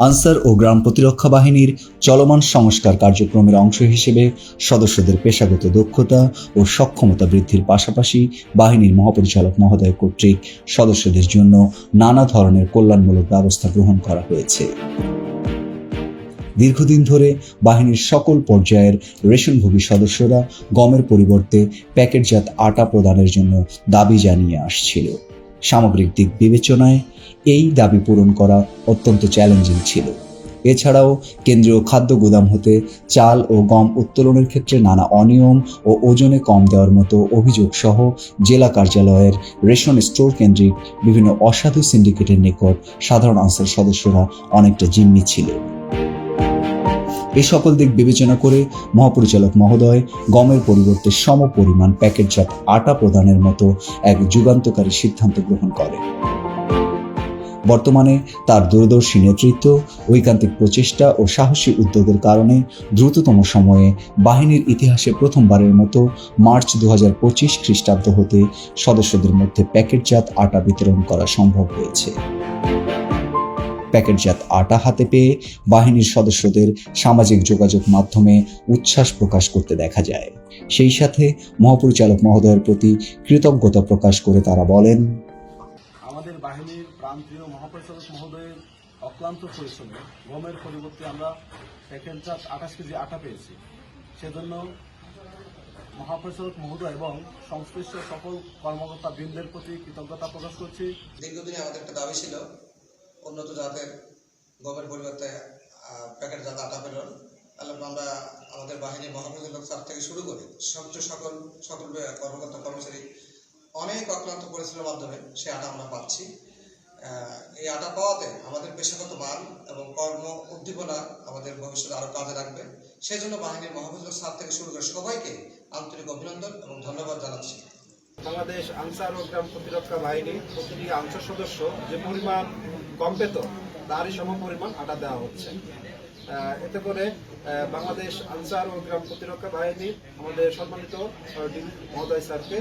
Answer ও গ্রাম প্রতিরক্ষা বাহিনীর চলমান সংস্কার কার্যক্রমের অংশ হিসেবে সদস্যদের পেশাগত দক্ষতা ও সক্ষমতা বৃদ্ধির পাশাপাশি বাহিনীর মহাপরিচালক মহোদয় কর্তৃক সদস্যদের জন্য নানা ধরনের কল্যাণমূলক ব্যবস্থা গ্রহণ করা হয়েছে। দীর্ঘদিন ধরে বাহিনীর সকল পর্যায়ের রেশনভোগী সদস্যরা গমের পরিবর্তে প্যাকেটজাত আটা প্রদানের জন্য দাবি জানিয়ে আসছিল। সামগ্রিক দিক বিবেচনায় এই দাবি পূরণ করা অত্যন্ত চ্যালেঞ্জিং ছিল। এছাড়াও কেন্দ্রীয় খাদ্য গুদাম হতে চাল ও গম উত্তোলনের ক্ষেত্রে নানা অনিয়ম ও ওজনে কম দেওয়ার মতো অভিযোগ সহ জেলা কার্যালয়ের রেশন স্টোর কেন্দ্রিক বিভিন্ন অসাধু সিন্ডিকেটের নিকট সাধারণ আনসার সদস্যরা অনেকটা জিম্মি ছিল। এই সকল দিক বিবেচনা করে মহাপরিচালক মহোদয় গমের পরিবর্তে সম পরিমাণ প্যাকেটজাত আটা প্রদানের মতো এক যুগান্তকারী সিদ্ধান্ত গ্রহণ করেন বর্তমানে তার দূরদর্শী নেতৃত্ব, ঐকান্তিক প্রচেষ্টা ও সাহসী উদ্যোগের কারণে দ্রুততম সময়ে বাহিনীর ইতিহাসে প্রথমবারের মতো মার্চ দু হাজার পঁচিশ খ্রিস্টাব্দ হতে সদস্যদের মধ্যে প্যাকেটজাত আটা বিতরণ করা সম্ভব হয়েছে। প্যাকেটজাত আটা হাতে পেয়ে বাহিনীর সদস্যদের সামাজিক যোগাযোগ মাধ্যমে উচ্ছ্বাস প্রকাশ করতে দেখা যায়। সেই সাথে মহাপরিচালক মহোদয়ের প্রতি কৃতজ্ঞতা প্রকাশ করে তারা বলেন আমাদের বাহিনীর প্রান্তীয় মহাপরিচালক মহোদয়ের অক্লান্ত পরিশ্রমে। গমের পরিবর্তে আমরা প্যাকেটজাত আঠাশ কেজি আটা পেয়েছি। সেজন্য মহাপরিচালক মহোদয় এবং সংশ্লিষ্ট সকল কর্মকর্তা বৃন্দের প্রতি কৃতজ্ঞতা প্রকাশ করছি। দীর্ঘদিনে আমাদের একটা দাবি ছিল উন্নত জাতের গমের পরিবর্তে প্যাকেট জাত আটা প্রেরণ তাহলে আমরা আমাদের বাহিনীর মহাপরিচালক স্যার থেকে শুরু করে সবচ সকল সকল কর্মকর্তা, কর্মচারী অনেক অক্লান্ত পরিশ্রমের মাধ্যমে সে আটা আমরা পাচ্ছি। এই আটা পাওয়াতে আমাদের পেশাগত মান এবং কর্ম উদ্দীপনা আমাদের ভবিষ্যতে আরও কাজে লাগবে। সেই জন্য বাহিনীর মহাপরিচালক স্যার থেকে শুরু করে সবাইকে আন্তরিক অভিনন্দন এবং ধন্যবাদ জানাচ্ছি। বাংলাদেশ আনসার ও গ্রাম প্রতিরক্ষা বাহিনী প্রতিটি আনসার সদস্য যে পরিমাণ কম পেত, তারই সম পরিমাণ আটা দেওয়া হচ্ছে। এতে করে বাংলাদেশ আনসার ও গ্রাম প্রতিরক্ষা বাহিনী আমাদের সম্মানিত মহোদয় স্যারকে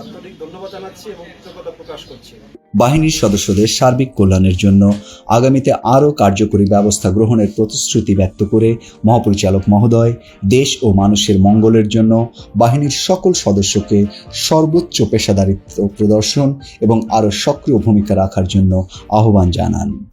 আন্তরিক ধন্যবাদ জানাচ্ছি এবং কৃতজ্ঞতা প্রকাশ করছি। বাহিনীর সদস্যদের সার্বিক কল্যাণের জন্য আগামীতে আরও কার্যকরী ব্যবস্থা গ্রহণের প্রতিশ্রুতি ব্যক্ত করে মহাপরিচালক মহোদয় দেশ ও মানুষের মঙ্গলের জন্য বাহিনীর সকল সদস্যকে সর্বোচ্চ পেশাদারিত্ব প্রদর্শন এবং আরও সক্রিয় ভূমিকা রাখার জন্য আহ্বান জানান।